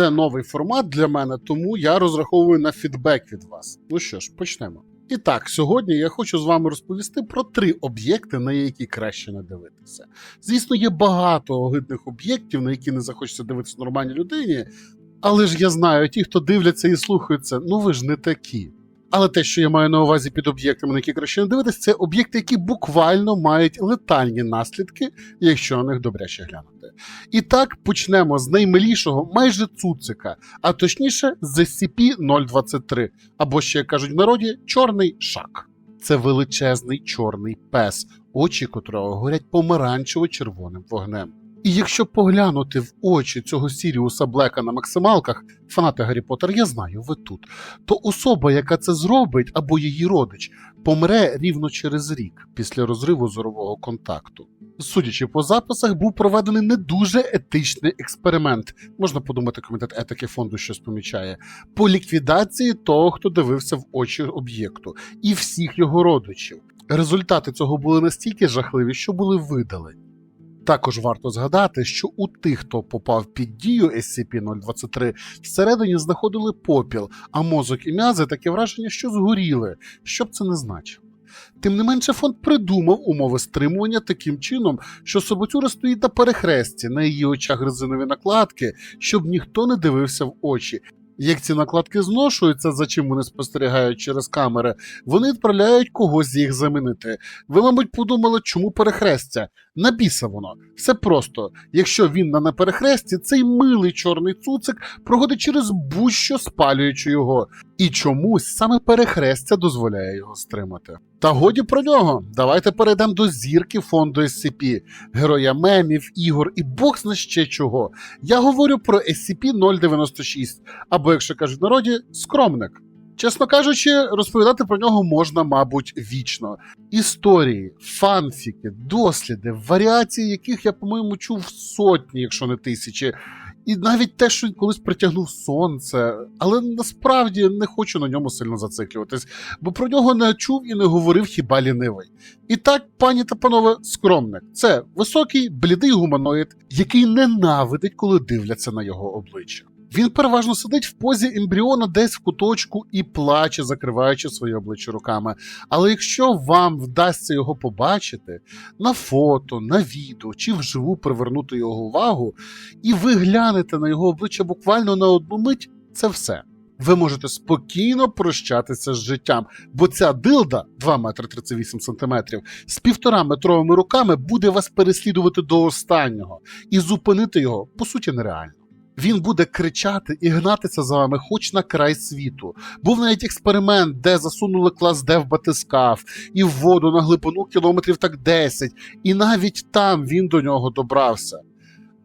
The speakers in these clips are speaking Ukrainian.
Це новий формат для мене, тому я розраховую на фідбек від вас. Ну що ж, почнемо. І так, сьогодні я хочу з вами розповісти про три об'єкти, на які краще не дивитися. Звісно, є багато огидних об'єктів, на які не захочеться дивитися нормальній людині, але ж я знаю, ті, хто дивляться і слухаються, ну ви ж не такі. Але те, що я маю на увазі під об'єктами, на які краще не дивитися, це об'єкти, які буквально мають летальні наслідки, якщо на них добряче глянути. І так почнемо з наймилішого, майже цуцика, а точніше з SCP-023, або ще як кажуть в народі, чорний шак. Це величезний чорний пес, очі котрого горять помаранчево-червоним вогнем. І якщо поглянути в очі цього Сіріуса Блека на максималках, фанати Гаррі Поттер, я знаю, ви тут, то особа, яка це зробить, або її родич, помре рівно через рік після розриву зорового контакту. Судячи по записах, був проведений не дуже етичний експеримент. Можна подумати, комітет етики фонду щось помічає, по ліквідації того, хто дивився в очі об'єкту, і всіх його родичів. Результати цього були настільки жахливі, що були видалені. Також варто згадати, що у тих, хто попав під дію SCP-023, всередині знаходили попіл, а мозок і м'язи таке враження, що згоріли, що б це не значило. Тим не менше, фонд придумав умови стримування таким чином, що собоцюра стоїть на перехресті, на її очах резинові накладки, щоб ніхто не дивився в очі. Як ці накладки зношуються, за чим вони спостерігають через камери, вони відправляють когось їх замінити. Ви, мабуть, подумали, чому перехрестя? На біса воно. Все просто. Якщо він на неперехресті, цей милий чорний цуцик проходить через будь-що спалюючи його. І чомусь саме перехрестя дозволяє його стримати. Та годі про нього. Давайте перейдемо до зірки фонду SCP, героя мемів, ігор і бог зна ще чого. Я говорю про SCP-096, або, якщо кажуть народі, скромник. Чесно кажучи, розповідати про нього можна, мабуть, вічно. Історії, фанфіки, досліди, варіації, яких я, по-моєму, чув сотні, якщо не тисячі. І навіть те, що він колись притягнув сонце, але насправді не хочу на ньому сильно зациклюватись, бо про нього не чув і не говорив хіба лінивий. І так, пані та панове, скромник це високий, блідий гуманоїд, який ненавидить, коли дивляться на його обличчя. Він переважно сидить в позі ембріона десь в куточку і плаче, закриваючи своє обличчя руками. Але якщо вам вдасться його побачити на фото, на відео чи вживу привернути його увагу, і ви глянете на його обличчя буквально на одну мить, це все. Ви можете спокійно прощатися з життям, бо ця дилда 2 метри 38 сантиметрів з півтора метровими руками буде вас переслідувати до останнього, і зупинити його по суті нереально. Він буде кричати і гнатися за вами хоч на край світу. Був навіть експеримент, де засунули клас Д в батискаф і в воду на глибину кілометрів так 10, і навіть там він до нього добрався.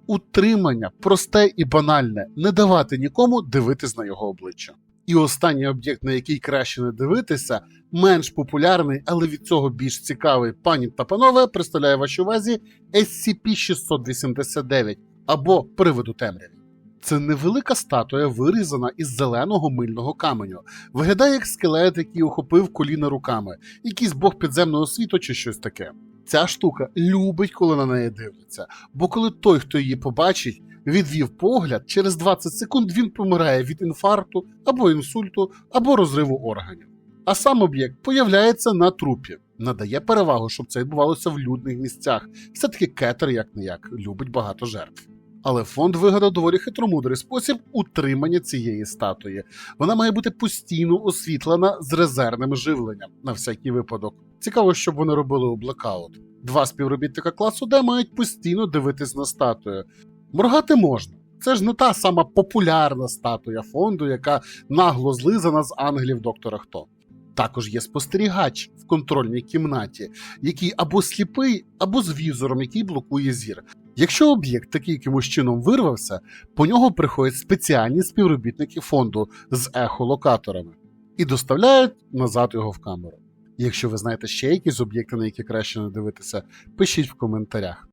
Утримання просте і банальне, не давати нікому дивитись на його обличчя. І останній об'єкт, на який краще не дивитися, менш популярний, але від цього більш цікавий, пані та панове, представляє вашій увазі SCP-689 або Приводу темряві. Це невелика статуя, вирізана із зеленого мильного каменю. Виглядає як скелет, який охопив коліна руками, якийсь бог підземного світу чи щось таке. Ця штука любить, коли на неї дивляться, бо коли той, хто її побачить, відвів погляд, через 20 секунд він помирає від інфаркту або інсульту, або розриву органів. А сам об'єкт появляється на трупі, надає перевагу, щоб це відбувалося в людних місцях. Все таки кетер, як не як, любить багато жертв. Але фонд вигадав доволі хитромудрий спосіб утримання цієї статуї. Вона має бути постійно освітлена з резервним живленням на всякий випадок. Цікаво, щоб вони робили у блекаут. Два співробітника класу Д мають постійно дивитись на статую. Моргати можна. Це ж не та сама популярна статуя фонду, яка нагло злизана з ангелів доктора Хто. Також є спостерігач в контрольній кімнаті, який або сліпий, або з візором, який блокує зір. Якщо об'єкт такий якимось чином вирвався, по нього приходять спеціальні співробітники фонду з ехолокаторами і доставляють назад його в камеру. Якщо ви знаєте ще якісь об'єкти, на які краще не дивитися, пишіть в коментарях.